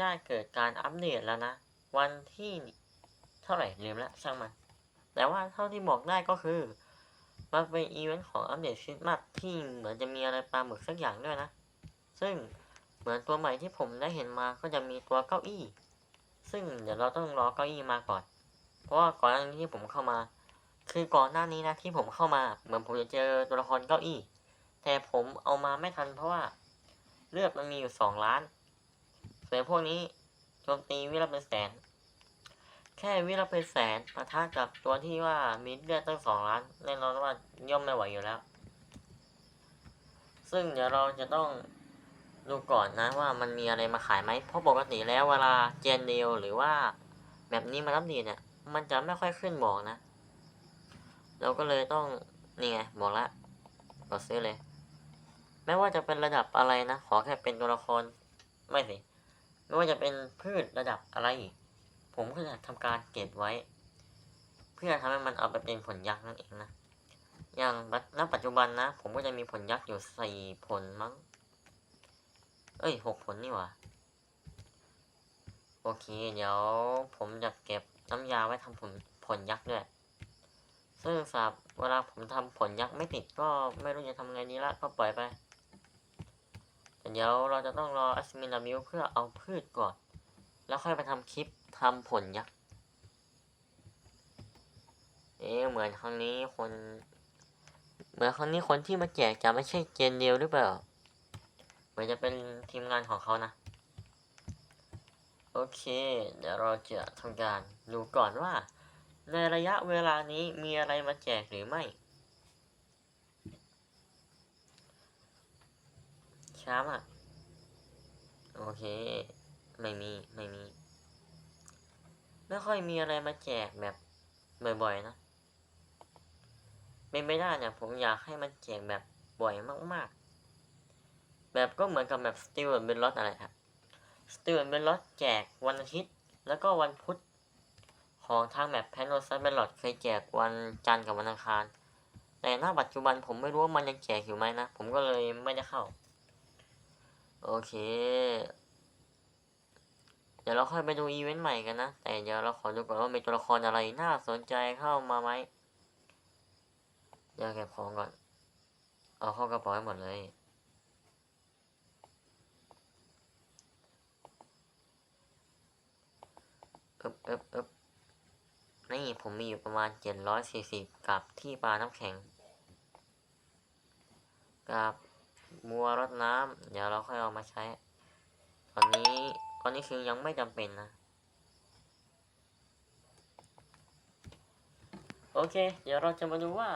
ได้เกิดการอัปเดตแล้วนะ วันที่เท่าไหร่ลืมละช่างมัน แต่ว่าเท่าที่บอกได้ก็คือ มันเป็นอีเวนต์ของอัปเดตคริสต์มาสที่เหมือนจะมีอะไรปลาหมึกสักอย่างด้วยนะ ซึ่งเหมือนตัวใหม่ที่ผมได้เห็นมาก็จะมีตัวเก้าอี้ ซึ่งเดี๋ยวเราต้องรอเก้าอี้มาก่อน เพราะว่าก่อนหน้านี้ที่ผมเข้ามา คือก่อนหน้านี้นะที่ผมเข้ามา เหมือนผมจะเจอตัวละครเก้าอี้ แต่ผมเอามาไม่ทันเพราะว่าเลือดมันมีอยู่สองล้าน ส่พวกนี้โจมตีวิละเป็นแสน แค่วิละเป็นแสนปะทะกับตัวที่ว่ามีเลือดตั้งสองล้านแน่นอนว่าย่อมไม่ไหวอยู่แล้ว ซึ่งเดี๋ยวเราจะต้องดูก่อนนะว่ามันมีอะไรมาขายไหม เพราะปกติแล้วเวลาเจนเดียวหรือว่าแบบนี้มารับดีเนี่ย มันจะไม่ค่อยขึ้นบอกนะ เราก็เลยต้องนี่ไงบอกละกดซื้อเลย ไม่ว่าจะเป็นระดับอะไรนะ ขอแค่เป็นตัวละคร ไม่สิ ไม่ว่าจะเป็นพืชระดับอะไร ผมก็จะทำการเก็บไว้ เพื่อทำให้มันเอาไปเป็นผลยักษ์นั่นเองนะ อย่างณปัจจุบันนะ ผมก็จะมีผลยักษ์อยู่สี่ผลมั้ง เอ้ยหกผลนี่หว่า โอเค เดี๋ยวผมจะเก็บน้ำยาไว้ทำผลผลยักษ์ด้วย ซึ่งครับเวลาผมทำผลยักษ์ไม่ติดก็ไม่รู้จะทำไงดีละก็ปล่อยไป เดี๋ยวเราจะต้องรออัสมินามิวเพื่อเอาพืชก่อน แล้วค่อยไปทำคลิปทำผลยักษ์เอ๊เหมือนครั้งนี้คน เหมือนครั้งนี้คนที่มาแจกจะไม่ใช่เจนเดียวหรือเปล่าเหมือนจะเป็นทีมงานของเขานะ โอเค เดี๋ยวเราจะทำการดูก่อนว่า ในระยะเวลานี้มีอะไรมาแจกหรือไม่ ช้ามาก โอเค ไม่มี ไม่มี ไม่ค่อยมีอะไรมาแจกแบบบ่อยๆ นะ เป็นไม่ได้เนี่ยผมอยากให้มันแจกแบบบ่อยมากๆ แบบก็เหมือนกับแบบสติลเป็นรถอะไรครับสติลเป็นรถแจกวันอาทิตย์ แล้วก็วันพุธของทางแบบแพนโนซัสเบลอดเคยแจกวันจันทร์กับวันอังคาร แต่ณปัจจุบันผมไม่รู้ว่ามันยังแจกอยู่ไหมนะ ผมก็เลยไม่ได้เข้า โอเค เดี๋ยวเราค่อยไปดูอีเวนต์ใหม่กันนะ แต่เดี๋ยวเราขอดูก่อนว่ามีตัวละครอะไรน่าสนใจเข้ามาไหมเดี๋ยวเก็บของก่อน เอาเข้ากระเป๋าให้หมดเลยอึบอึบอึบนี่ผมมีอยู่ประมาณเจ็ดร้อยสี่สิบกับที่ปลาน้ำแข็ง กับ บัวรดน้ำเดี๋ยวเราค่อยเอามาใช้ ตอนนี้ตอนนี้คือยังไม่จำเป็นนะ โอเค เดี๋ยวเราจะมาดูว่า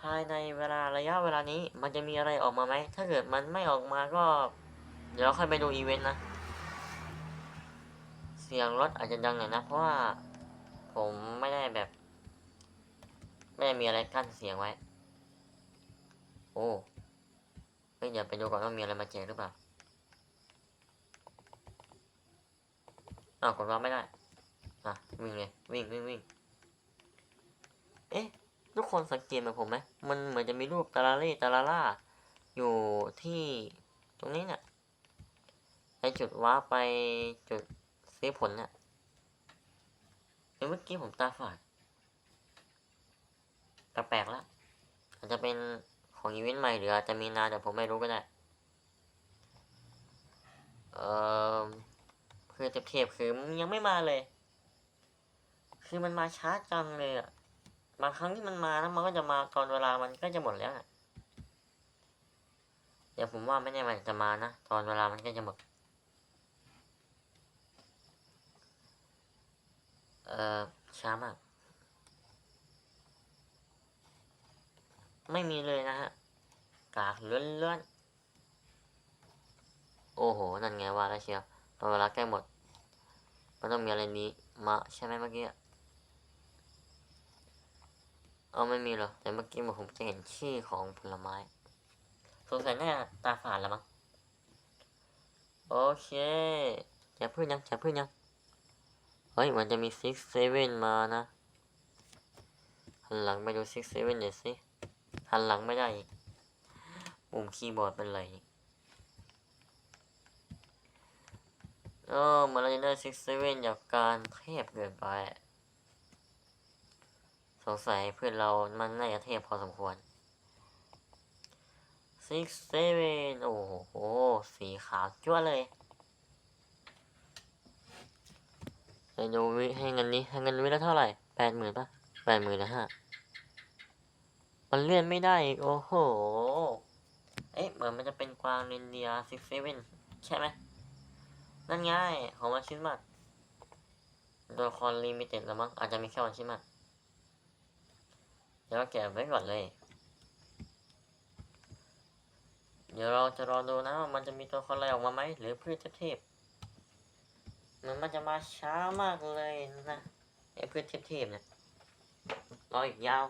ภายในเวลาระยะเวลานี้ มันจะมีอะไรออกมาไหม ถ้าเกิดมันไม่ออกมาก็ เดี๋ยวเราค่อยไปดูอีเวนต์นะ เสียงรถอาจจะดังหน่อยนะ เพราะว่าผมไม่ได้แบบ ไม่ได้มีอะไรกั้นเสียงไว้ โอ้ ฮ้ยเดี๋ยวไปดูก่อนว่ามีอะไรมาแจกหรือเปล่าอ้าวกดวางไม่ได้อะวิ่งเลยวิ่งวิ่งวิ่งเอ๊ะทุกคนสังเกตเหมือนผมไหมมันเหมือนจะมีรูปตาลาเล่ตาลาล่าอยู่ที่ตรงนี้เนี่ยไอจุดว้าไปจุดซื้อผลเนี่ยเอ้ยเมื่อกี้ผมตาฝาดแปลกๆแล้วอาจจะเป็น ของอีเวนต์ใหม่หรืออาจจะมีนานแต่ผมไม่รู้ก็ได้ เอ่อคือเทียบคือยังไม่มาเลย คือมันมาช้าจังเลยอะบางครั้งที่มันมาแล้วมันก็จะมาตอนเวลามันก็จะหมดแล้วนะเดี๋ยวผมว่าไม่แน่มันจะมานะตอนเวลามันก็จะหมด เออช้ามาก ไม่มีเลยนะฮะ กากเลื่อนๆ โอ้โห นั่นไงว่าแล้วเชียวตอนเวลาใกล้หมด มันต้องมีอะไรนี้ มาใช่ไหมเมื่อกี้เอาไม่มีหรอแต่เมื่อกี้ผมจะเห็นชื่อของผลไม้สงสัยน่าตาฝาดแล้วมั้งโอเคจะพึ่งยังจะพึ่งยังเฮ้ยมันจะมี six seven มานะหันหลังไปดู six seven เดี๋ยวสิ หันหลังไม่ได้ปุ่มคีย์บอร์ดเป็นไรอีกเออเหมือนเราจะได้ซิกเซเว่นจากการเทพเกินไป สงสัยเพื่อนเรามันน่าจะเทพพอสมควรซิกเซเว่นโอ้โห สีขาวจ้วเลยไอ้ดูวิให้เงินนี้ให้เงินวิแล้วเท่าไหร่แปดหมื่นปะแปดหมื่นนะฮะ มันเลื่อนไม่ได้อีกโอ้โห เอ๊ะเหมือนมันจะเป็นกวางเรนเดียซิกเซเว่นใช่ไหมนั่นไงของมันชิ้นมัดตัวละครลิมิเต็ดแล้วมั้งอาจจะมีแค่วันชิ้นมัดเดี๋ยวเราแกะไว้ก่อนเลย เดี๋ยวเราจะรอดูนะว่ามันจะมีตัวละครอะไรออกมาไหมหรือพืชเทพมันมันจะมาช้ามากเลยนะไอ้พืชเทพๆเนี่ยรออีกยาว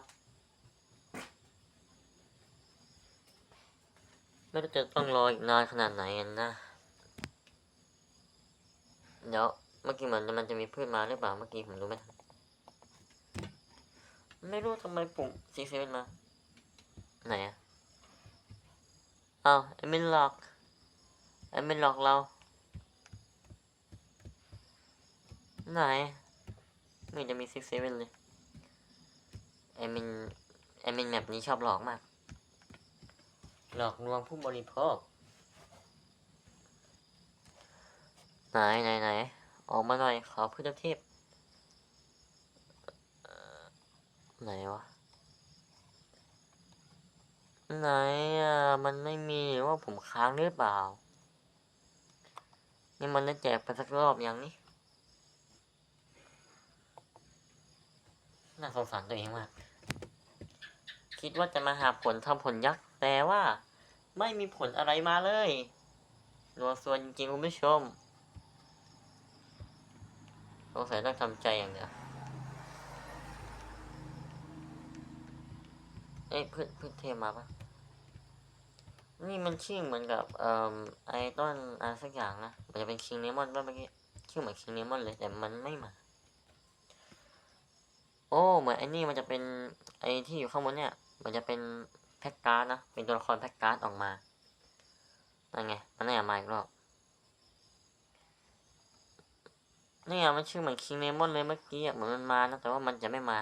ไม่รู้จะต้องรออีกนานขนาดไหนกันนะ เดี๋ยวเมื่อกี้เหมือนมันจะมีพืชมาหรือเปล่าเมื่อกี้ผมดูไม่ทันไม่รู้ทำไมปุ่มซีเซเว่นมา ไหนอะอ้าวไอ้มินหลอกไอ้มินหลอกเรา ไหนไม่จะมีซิกเซเว่นเลยไอ้มินไอ้มินแบบนี้ชอบหลอกมาก หลอกลวงผู้บริโภค ไหนไหนไหนออกมาหน่อยขอพืชเทพเอ่อไหนวะ ไหนอะ มันไม่มีว่าผมค้างหรือเปล่า นี่มันได้แจกไปสักรอบยังนี่น่าสงสารตัวเองมาก คิดว่าจะมาหาผลทำผลยักษ์ แต่ว่า ไม่มีผลอะไรมาเลยรัวส่วนจริงคุณผู้ชมสงสัยต้องทำใจอย่างเดียวเอ้ยพืชพืชเทมาปะนี่มันชื่อเหมือนกับเอ่อไอต้นอะไรสักอย่างนะมันจะเป็นคิงเนมอนป่ะเมื่อกี้ชื่อเหมือนคิงเนมอนเลยแต่มันไม่มา โอ้เหมือนไอ้นี่มันจะเป็นไอที่อยู่ข้างบนเนี่ย มันจะเป็น แพ็กการ์ดนะ เป็นตัวละครแพ็กการ์ดออกมา นั่นไง มันน่าจะมาอีกรอบนี่ไงมันชื่อเหมือนคิงเนมอนเลยเมื่อกี้เหมือนมันมานะ แต่ว่ามันจะไม่มา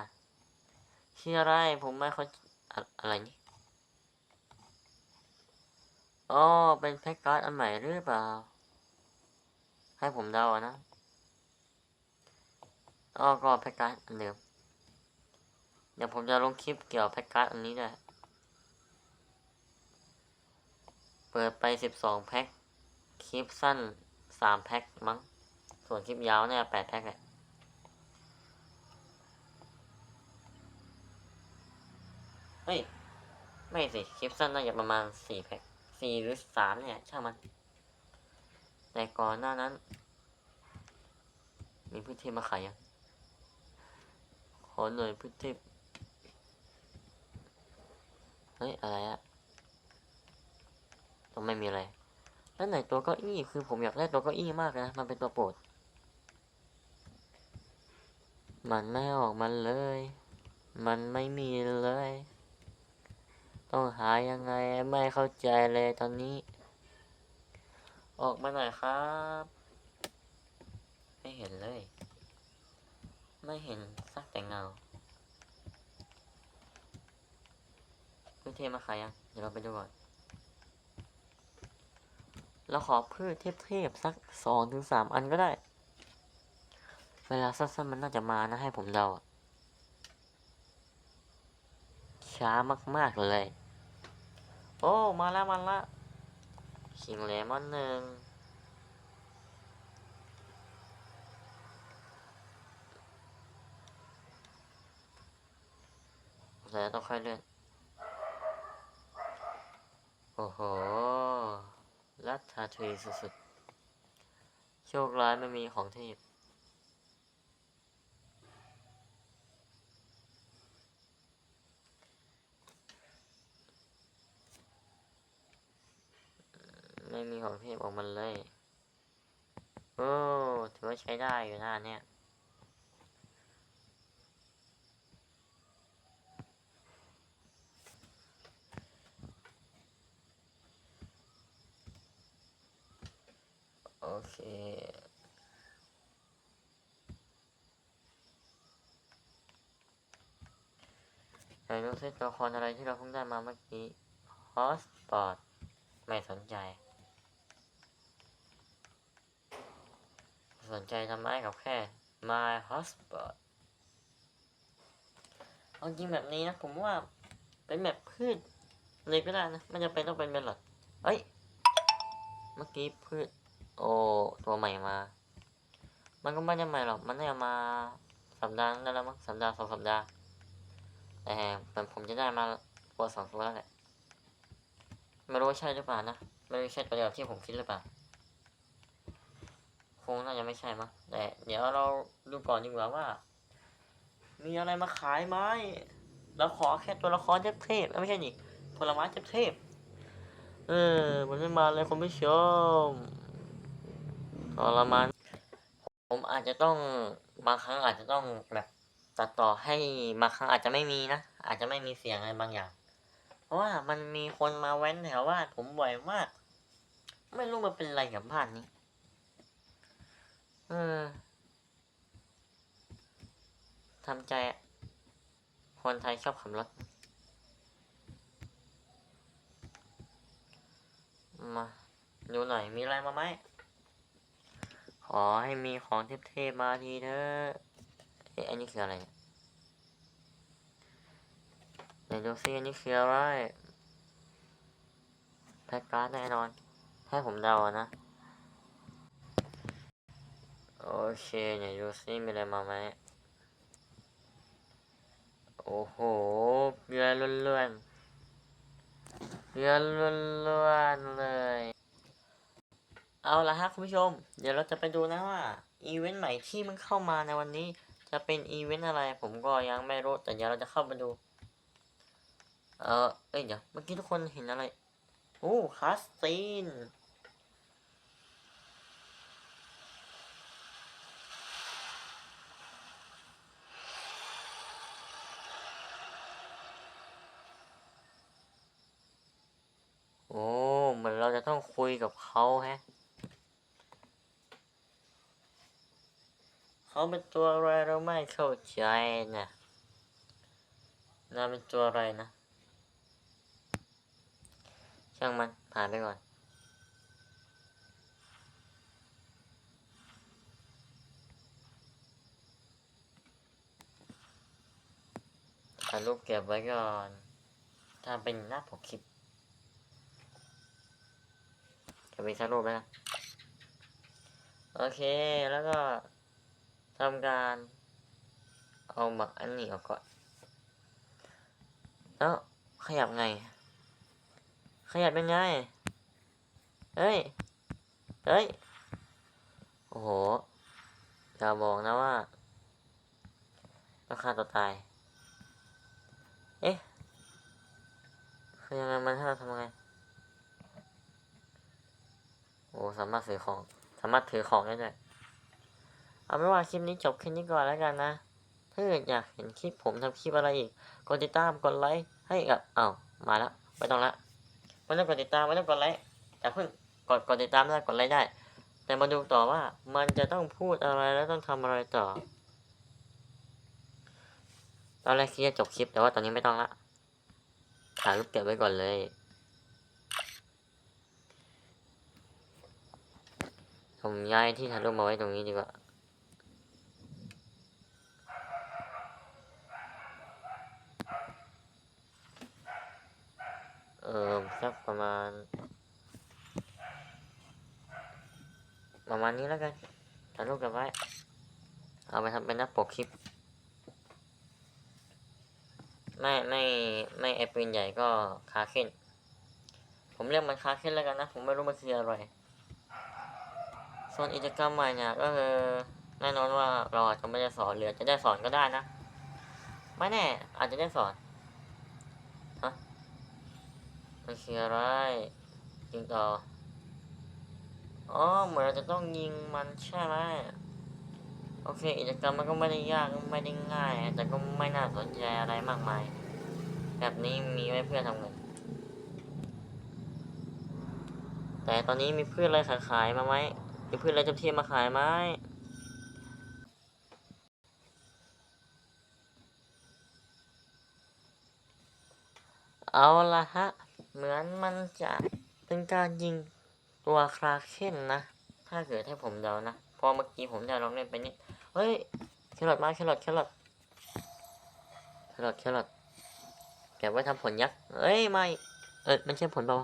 ชื่ออะไร ผมไม่เขาอะอะไรนี่อ๋อเป็นแพ็กการ์ดอันใหม่หรือเปล่า ให้ผมเดานะอ๋อก็แพ็กการ์ดอันเดิม เดี๋ยวผมจะลงคลิปเกี่ยวกับแพ็กการ์ดอันนี้ด้วย เปิดไปสิบสองแพ็ค คลิปสั้นสามแพ็คมั้ง ส่วนคลิปยาวเนี่ยแปดแพ็คแหละเฮ้ย ไม่สิ คลิปสั้นน่าจะประมาณสี่แพ็คสี่หรือสามเนี่ย ช่างมัน แต่ก่อนหน้านั้น มีพืชเทพมาขายยังขอหน่อยพืชเทพเฮ้ย อะไรอะ ไม่มีอะไร แล้วไหนตัวเก้าอี้คือผมอยากได้ตัวเก้าอี้มากนะ มันเป็นตัวโปรด มันไม่ออกมันเลย มันไม่มีเลย ต้องหายังไงไม่เข้าใจเลยตอนนี้ ออกมาหน่อยครับ ไม่เห็นเลย ไม่เห็นสักแต่เงาพืชเทมาขายยัง เดี๋ยวเราไปดูก่อน เราขอพืชเทพๆสักสองถึงสามอันก็ได้ เวลาสั้นๆมันน่าจะมานะให้ผมเดาอะช้ามากๆเลย โอ้ มาแล้วมาล้วคิงเลมอนหนึ่งแล้วต้องค่อยเลื่อนโอ้โห ลัทธาทรีสุดๆ โชคร้ายไม่มีของเทพไม่มีของเทพออกมาเลย โอ้ ถือว่าใช้ได้อยู่หน้าเนี่ย เค ไหนดูซิตัวละครอะไรที่เราเพิ่งได้มาเมื่อกี้ฮอสปอร์ตไม่สนใจ สนใจทำไมกับแค่ my hotspot เอาจริงแบบนี้นะ ผมว่าเป็นแบบพืชเลยก็ได้นะ มันจะเป็นต้องเป็นเมลอดเอ้ย เมื่อกี้พืช โอ้ ตัวใหม่มา มันก็ไม่ได้ใหม่หรอก มันได้มาสัปดาห์นึงได้แล้วมั้งสัปดาห์สองสัปดาห์แต่ผมผมจะได้มาตัวสองตัวแล้วแหละไม่รู้ใช่หรือเปล่านะ ไม่รู้ใช่ตัวเดียวที่ผมคิดหรือเปล่า คงน่าจะไม่ใช่มั้งแต่เดี๋ยวเราดูก่อนดีกว่าว่า มีอะไรมาขายไหมเราขอแค่ตัวละครเทพๆเอ้ยไม่ใช่ดิผลไม้เทพๆเออ มันไม่มาเลยคุณผู้ชม รมานผมอาจจะต้องบางครั้งอาจจะต้องแบบตัดต่อให้บางครั้งอาจจะไม่มีนะอาจจะไม่มีเสียงอะไรบางอย่าง เพราะว่ามันมีคนมาแว้นแถวบ้านผมบ่อยมาก ไม่รู้มันเป็นอะไรกับบ้านนี้ เออทำใจคนไทยชอบขับรถมาดูหน่อยมีอะไรมาไหม ขอให้มีของเทพๆมาทีเถอะเอ๊ะอันนี้คืออะไรเนี่ยไหนดูซิอันนี้คืออะไรแพ็กการ์ดแน่นอน ให้ผมเดาอะนะ โอเคไหนดูซิมีอะไรมาไหมโอ้โหเกลือล้วนๆเกลือล้วนๆเลย เอาละฮะคุณผู้ชม เดี๋ยวเราจะไปดูนะว่าอีเวนต์ใหม่ที่มันเข้ามาในวันนี้ จะเป็นอีเวนต์อะไร ผมก็ยังไม่รู้แต่เดี๋ยวเราจะเข้าไปดู เออเอ้ยเดี๋ยวเมื่อกี้ทุกคนเห็นอะไรโอ้คาสตินโอ้เหมือนเราจะต้องคุยกับเขาแฮะ เขาเป็นตัวอะไรเราไม่เข้าใจนะน่าเป็นตัวอะไรนะ ช่างมันผ่านไปก่อนถ่ายรูปเก็บไว้ก่อนถ้าเป็นหน้าปกคลิปจะมีสักรูปไหมนะโอเค แล้วก็ ทำการเอาหมักอันนี้ออกก่อน แล้วขยับไง ขยับเป็นไง เฮ้ย เฮ้ย โอ้โหอย่าบอกนะว่าต้องฆ่าตัวตาย เอ๊ะ คือยังไงมันให้เราทำไง โอ้ สามารถซื้อของ สามารถถือของได้ด้วย เอาไม่ว่าคลิปนี้จบแค่นี้ก่อนแล้วกันนะ ถ้าเกิดอยากเห็นคลิปผมทำคลิปอะไรอีก กดติดตาม กดไลค์ให้กับอ้ามาแล้วไม่ต้องละไม่ต้องกดติดตามไม่ต้องกดไลค์แต่เพิ่งกดกดติดตามได้กดไลค์ได้ แต่มาดูต่อว่ามันจะต้องพูดอะไรแล้วต้องทำอะไรต่อ ตอนแรกคิดจะจบคลิปแต่ว่าตอนนี้ไม่ต้องละถ่ายรูปเก็บไว้ก่อนเลยผมย้ายที่ถ่ายรูปมาไว้ตรงนี้ดีกว่า ออสักประมาณ ประมาณนี้แล้วกันถ่ายรูปกับไว้ เอาไปทำเป็นหน้าปกคลิป ไม่ไม่ไม่ไอปืนใหญ่ก็คาเคนผมเรียกมันคาเคนแล้วกันนะ ผมไม่รู้มันคืออะไรส่วนกิจกรรมใหม่เนี่ยก็คือแน่นอนว่าเราอาจจะไม่ได้สอนหรือจจะได้สอนก็ได้นะ ไม่แน่ อาจจะได้สอนฮะ มันคืออะไรยิงต่อ อ๋อ เหมือนเราจะต้องยิงมันใช่ไหมโอเคกิจกรรมมันก็ไม่ได้ยากไม่ได้ง่าย แต่ก็ไม่น่าสนใจอะไรมากมาย แบบนี้มีไว้เพื่อทำเงิน แต่ตอนนี้มีเพื่อนอะไรขายๆมาไหมมีเพื่อนอะไรจะเทียมมาขายไหมเอาละฮะ เหมือนมันจะเป็นการยิงตัวคราเคนนะ ถ้าเกิดให้ผมเดานะ พอเมื่อกี้ผมได้ลองเล่นไปนิดเฮ้ยแครอทมาแครอทแครอทแครอทแครอทเก็บไว้ทำผลยักษ์เอ้ยไม่ เออมันใช่ผลเปล่า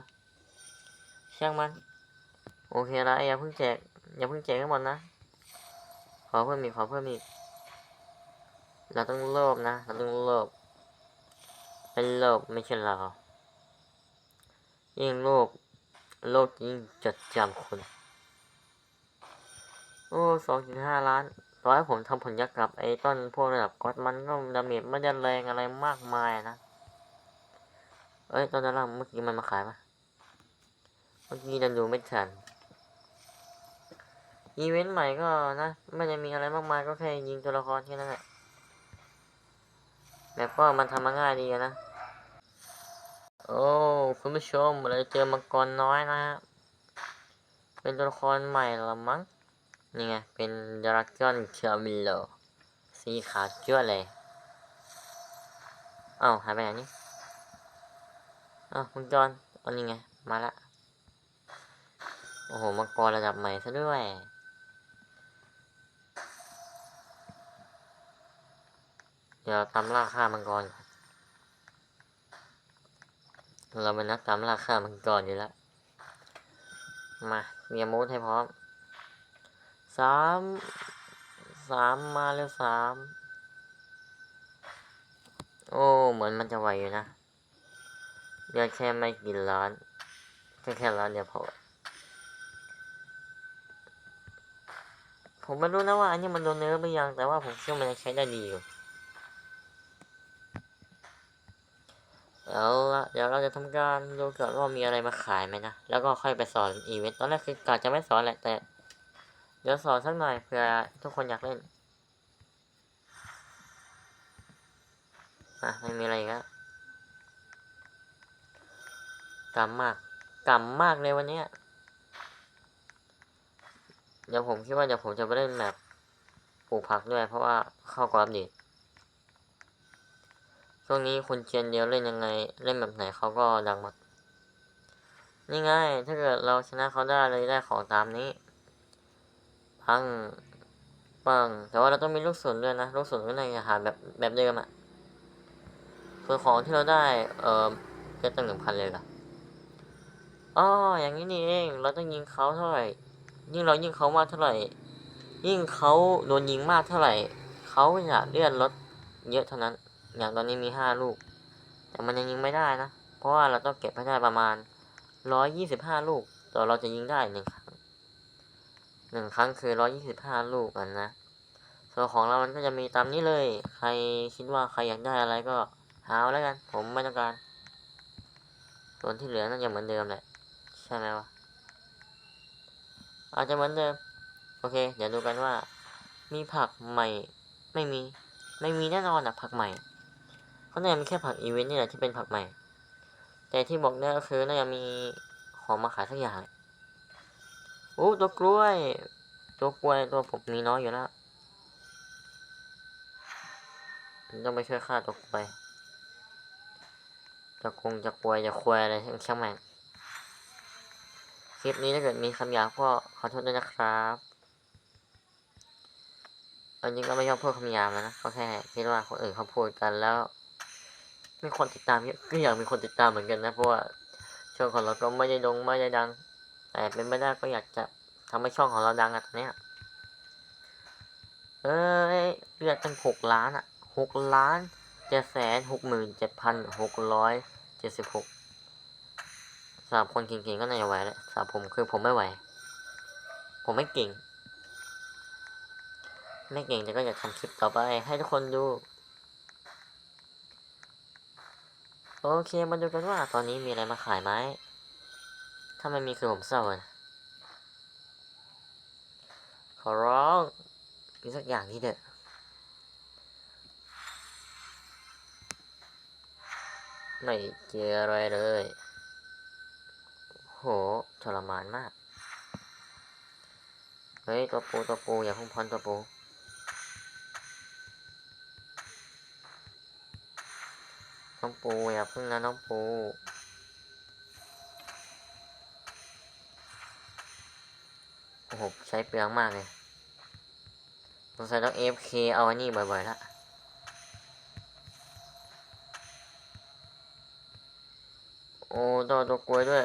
ช่างมัน โอเคละอย่าเพิ่งแจกอย่าเพิ่งแจกให้หมดนะ ขอเพิ่มอีกขอเพิ่มอีกเราต้องโลภนะ เราต้องโลภเป็นโลภไม่ใช่เรา ยิ่งโลภโลกยิ่งจดจำคนโอ้สองจุดห้าล้านต่อให้ผมทำผลยักษ์กับไอ้ต้นพวกระดับก๊อตมันก็ดาเมจไม่ได้แรงอะไรมากมายนะ เอ้ยตอนนั้นเราเมื่อกี้มันมาขายปะเมื่อกี้ดันดูไม่ทันอีเวนต์ใหม่ก็นะไม่ได้มีอะไรมากมายก็แค่ยิงตัวละครแค่นั้นแหละแบบก็มันทำมาง่ายดีนะ โอ้คุณผู้ชมเราจะเจอมังกรน้อยนะฮะเป็นตัวละครใหม่ละมั้งนี่ไงเป็นดราก้อนเชอร์มิโลสีขาวจ้วเลยเอ้าหายไปไหนนี่เอ้ามังกรอันนี้ไงมาละโอ้โหมังกรระดับใหม่ซะด้วยเดี๋ยวตามล่าฆ่ามังกรก่อน เราเป็นนักตามล่าฆ่ามังกรอนอยู่แล้ว มาเมียมูดให้พร้อมสามสามมาแล้วสามโอ้ เหมือนมันจะไหวอยู่นะเดือนแค่ไม่กี่ล้านแค่แค่ล้านเดียวพอผมไม่รู้นะว่าอันนี้มันโดนเนื้อหรือยัง แต่ว่าผมเชื่อมันยังใช้ได้ดีอยู่ เอาละเดี๋ยวเราจะทำการดูก่อนว่ามีอะไรมาขายไหมนะ แล้วก็ค่อยไปสอนอีเวนต์ตอนแรกคือกะจะไม่สอนแหละแต่ เดี๋ยวสอนสักหน่อยเผื่อทุกคนอยากเล่นอะไม่มีอะไรอีกแล้วกำมากกำมากเลยวันนี้เดี๋ยวผมคิดว่าเดี๋ยวผมจะไปเล่นแบบปลูกผักด้วย เพราะว่าเข้ากรอบดี ช่วงนี้คุณเชียนเดียวเล่นยังไง เล่นแบบไหนเขาก็ดังหมด นี่ไงถ้าเกิดเราชนะเขาได้เลยได้ของตามนี้ พังปัง แต่ว่าเราต้องมีลูกศรด้วยนะ ลูกศรก็ในหาแบบแบบเดิมอะส่วนของที่เราได้ เออเก็ตั้งหนึ่งพันเลยล่ะอ๋ออย่างนี้นี่เอง เราต้องยิงเขาเท่าไหร่ ยิ่งเรายิงเขามากเท่าไหร่ ยิ่งเขาโดนยิงมากเท่าไหร่ เขาจะเลื่อนลดเยอะเท่านั้น อย่างตอนนี้มีห้าลูก แต่มันยังยิงไม่ได้นะ เพราะว่าเราต้องเก็บให้ได้ประมาณร้อยยี่สิบห้าลูกต่อเราจะยิงได้หนึ่งครั้งหนึ่งครั้งคือร้อยี่สิบห้าลูกกันนะส่วนของเรามันก็จะมีตามนี้เลย ใครคิดว่าใครอยากได้อะไรก็หาเอาแล้วกัน ผมไม่ต้องการ ส่วนที่เหลือน่าจะเหมือนเดิมแหละ ใช่ไหมวะ อาจจะเหมือนเดิม โอเค เดี๋ยวดูกันว่า มีผักใหม่ ไม่มี ไม่มีแน่นอนอะผักใหม่ เขาเนี่ยมีแค่ผักอีเวนต์นี่แหละที่เป็นผักใหม่ แต่ที่บอกได้ก็คือน่าจะมีของมาขายสักอย่างโอ้ตัวกล้วย ตัวกล้วยตัวผมมีน้อยอยู่แล้วต้องไปช่วยฆ่าตัวกล้วยจะคงจะกล้วยจะควยอะไรทั้งช่างแม่งคลิปนี้ถ้าเกิดมีคำหยาบก็ขอโทษด้วยนะครับอันนี้ก็ไม่ชอบพูดคำหยาบนะก็แค่คิดว่าคนอื่นเขาพูดกันแล้ว มีคนติดตามเยอะก็อยากมีคนติดตามเหมือนกันนะ เพราะว่าช่องของเราก็ไม่ได้ดงไม่ได้ดัง แต่เป็นไม่ได้ก็อยากจะทำให้ช่องของเราดังอะตอนเนี้ยเอ้ยเลือดตั้งหกล้านอะหกล้านเจ็ดแสนหกหมื่นเจ็ดพันหกร้อยเจ็ดสิบหกสำหรับคนเก่งๆก็น่าจะไหวแหละสำหรับผมคือผมไม่ไหว ผมไม่เก่ง ไม่เก่งแต่ก็อยากทำคลิปต่อไปให้ทุกคนดู โอเคมาดูกันว่าตอนนี้มีอะไรมาขายไหม ถ้าไม่มีคือผมเศร้าเขอร้องมีสักอย่างที่เด็ดไม่เจออะไรเลย โหทรมานมาก เฮ้ย ตัวปูตัวปูอย่าพุ่งพอนตัวปู น้องปูอย่าพึ่งนะน้องปูโอ้โหใช้เปลืองมากเลยสงสัยต้อง AFK เอาอันนี้บ่อยๆละโอ้ตัวตัวกล้วยด้วย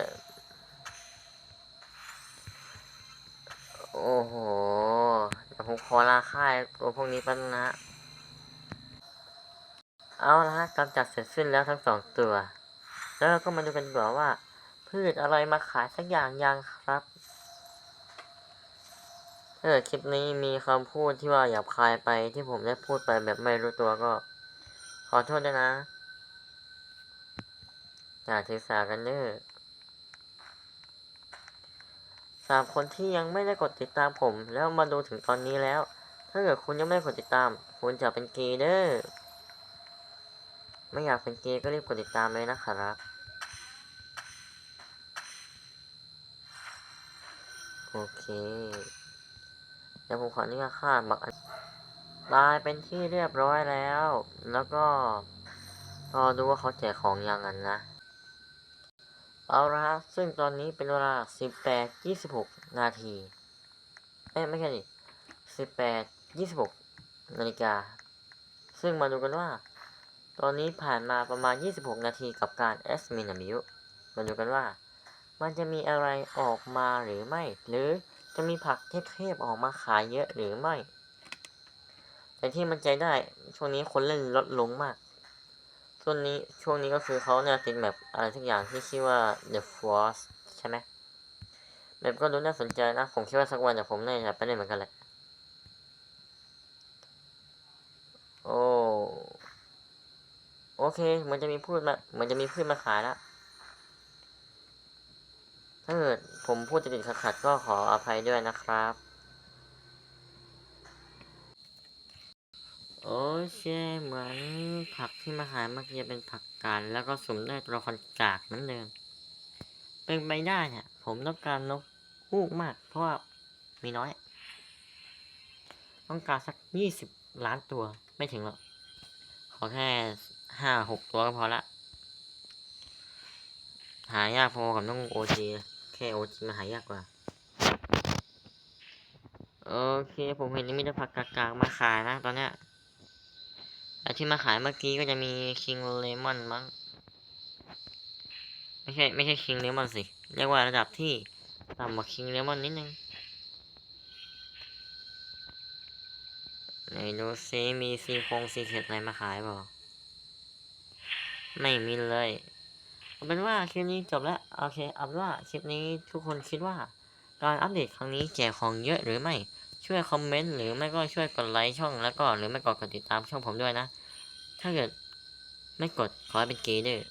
โอ้โหเดี๋ยวผมขอลาค่ายตัวพวกนี้แป๊บนึงนะ เอาละฮะกำจัดเสร็จสิ้นแล้วทั้งสองตัว แล้วเราก็มาดูกันดีกว่าว่า พืชอะไรมาขายสักอย่างยังครับถ้าเกิดคลิปนี้มีคำพูดที่ว่าหยาบคายไปที่ผมได้พูดไปแบบไม่รู้ตัวก็ ขอโทษด้วยนะอย่าถือสากันเด้อสำหรับคนที่ยังไม่ได้กดติดตามผม แล้วมาดูถึงตอนนี้แล้ว ถ้าเกิดคุณยังไม่กดติดตาม คุณจะเป็นเกย์เด้อ ไม่อยากเป็นเกย์ก็รีบกดติดตามเลยนะครับโอเค เดี๋ยวผมขออนุญาตฆ่าบักตายเป็นที่เรียบร้อยแล้ว แล้วก็รอดูว่าเขาแจกของยังกันนะ เอาละซึ่งตอนนี้เป็นเวลา 18 26 นาทีเอ้ยไม่ใช่ดิ18 26 นาฬิกา ซึ่งมาดูกันว่า ตอนนี้ผ่านมาประมาณ 26 นาทีกับการแอสมินามิวมาดูกันว่า มันจะมีอะไรออกมาหรือไม่ หรือจะมีผักเทพๆออกมาขายเยอะหรือไม่ แต่ที่มันใจได้ช่วงนี้คนเล่นลดลงมากช่วงนี้ช่วงนี้ก็คือเขาเนี่ยติดแบบอะไรสักอย่างที่ชื่อว่า The Force ใช่ไหมแบบก็ดูน่าสนใจนะ ผมคิดว่าสักวันเดี๋ยวผมน่าจะไปเล่นเหมือนกันแหละโอ้ โอเคเหมันจะมีพูดมาเหมันจะมีพืชมาขายแล้วถ้าเกิดผมพูดจะติดขัดก็ขออภัยด้วยนะครับ โอเคเหมือนผักที่มาขายเมื่อกี้เป็นผักกาดแล้วก็สุ่มได้ตัวละครกากเหมือนเดิม เป็นไปได้เนี่ยผมต้องการนกฮูกมาก เพราะว่ามีน้อย ต้องการสักยี่สิบล้านตัวไม่ถึงหรอกขอแค่ ห้าหกตัวก็พอละ หายากพอกับน้องโอจีแค่โอจีมาหายากกว่า โอเค ผมเห็นมีแต่ผักกากๆมาขายนะตอนเนี้ยไอที่มาขายเมื่อกี้ก็จะมีคิงเลมอนมั้ง ไม่ใช่ไม่ใช่คิงเลมอนสิ เรียกว่าระดับที่ต่ำกว่าคิงเลมอนนิดนึงไหนดูซิมีซีโครงซีเค็ดอะไรมาขายเปล่า ไม่มีเลยเอาเป็นว่าคลิปนี้จบแล้ว โอเค เอาเป็นว่าคลิปนี้ทุกคนคิดว่า การอัปเดตครั้งนี้แจกของเยอะหรือไม่ ช่วยคอมเมนต์หรือไม่ก็ช่วยกดไลค์ช่องแล้วก็หรือไม่ก็กดติดตามช่องผมด้วยนะ ถ้าเกิดไม่กดขอให้เป็นเกย์ด้วย